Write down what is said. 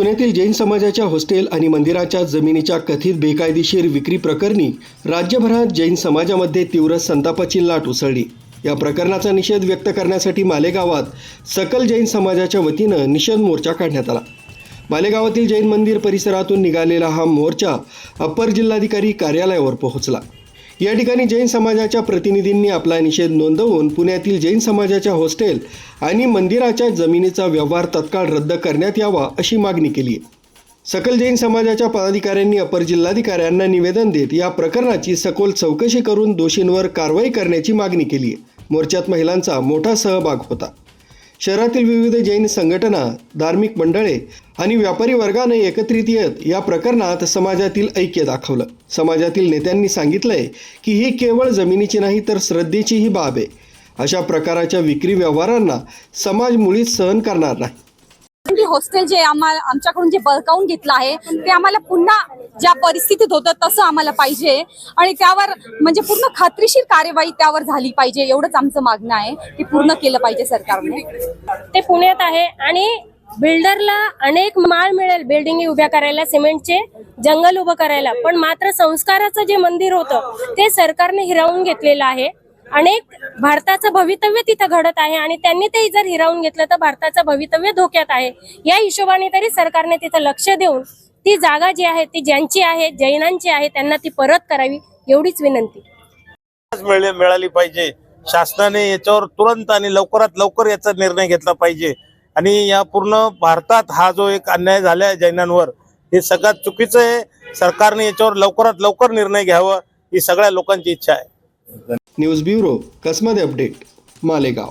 पुण्यातील जैन समाजाच्या हॉस्टेल आणि मंदिराच्या जमिनीच्या कथित बेकायदेशीर विक्री प्रकरणी राज्यभरात जैन समाजामध्ये तीव्र संतापाची लाट उसळली. या प्रकरणाचा निषेध व्यक्त करण्यासाठी मालेगावात सकल जैन समाजाच्या वतीनं निषेध मोर्चा काढण्यात आला. मालेगावातील जैन मंदिर परिसरातून निघालेला हा मोर्चा अप्पर जिल्हाधिकारी कार्यालयावर पोहोचला. या ठिकाणी जैन समाजाच्या प्रतिनिधींनी आपला निषेध नोंदवून पुण्यातील जैन समाजाच्या हॉस्टेल आणि मंदिराच्या जमिनीचा व्यवहार तत्काळ रद्द करण्यात यावा अशी मागणी केली आहे. सकल जैन समाजाच्या पदाधिकाऱ्यांनी अपर जिल्हाधिकाऱ्यांना निवेदन देत या प्रकरणाची सखोल चौकशी करून दोषींवर कारवाई करण्याची मागणी केली आहे. मोर्चात महिलांचा मोठा सहभाग होता. शहरातील विविध जैन संघटना धार्मिक मंडळे आणि व्यापारी वर्गाने एकत्रित येत या प्रकरणात समाजातील ऐक्य दाखवलं. समाजातील नेत्यांनी सांगितलंय की ही केवळ जमिनीची नाही तर श्रद्धेचीही बाब आहे. अशा प्रकाराच्या विक्री व्यवहारांना समाज मुळीच सहन करणार नाही. हॉस्टेल जे आम्हाला आमच्याकडून जे बळकावून घेतलं आहे ते आम्हाला पुन्हा ज्या परिस्थितीत होतं तसं आम्हाला पाहिजे. आणि त्यावर म्हणजे पूर्ण खात्रीशीर कार्यवाही त्यावर झाली पाहिजे एवढंच आमचं मागणं आहे की पूर्ण केलं पाहिजे सरकारने. ते पुण्यात आहे आणि बिल्डरला अनेक माळ मिळेल बिल्डिंग उभ्या करायला सिमेंटचे जंगल उभं करायला. पण मात्र संस्काराचं जे मंदिर होतं ते सरकारने हिरावून घेतलेलं आहे. अनेक भारताचं भवितव्य तिथं घडत आहे आणि त्यांनी ते जर हिरावून घेतलं तर भारताचं भवितव्य धोक्यात आहे. या हिशोबाने तरी सरकारने तिथं लक्ष देऊन ती जागा जी आहे ती ज्यांची आहे जैनांची आहे त्यांना ती परत करावी एवढीच विनंती. मिळाली पाहिजे. शासनाने याच्यावर तुरंत आणि लवकरात लवकर याचा निर्णय घेतला पाहिजे. आणि या पूर्ण भारतात हा जो एक अन्याय झाला जैनांवर हे सगळ्यात चुकीचं आहे. सरकारने याच्यावर लवकरात लवकर निर्णय घ्यावा ही सगळ्या लोकांची इच्छा आहे. न्यूज ब्युरो कसमध्ये अपडेट मालेगाव.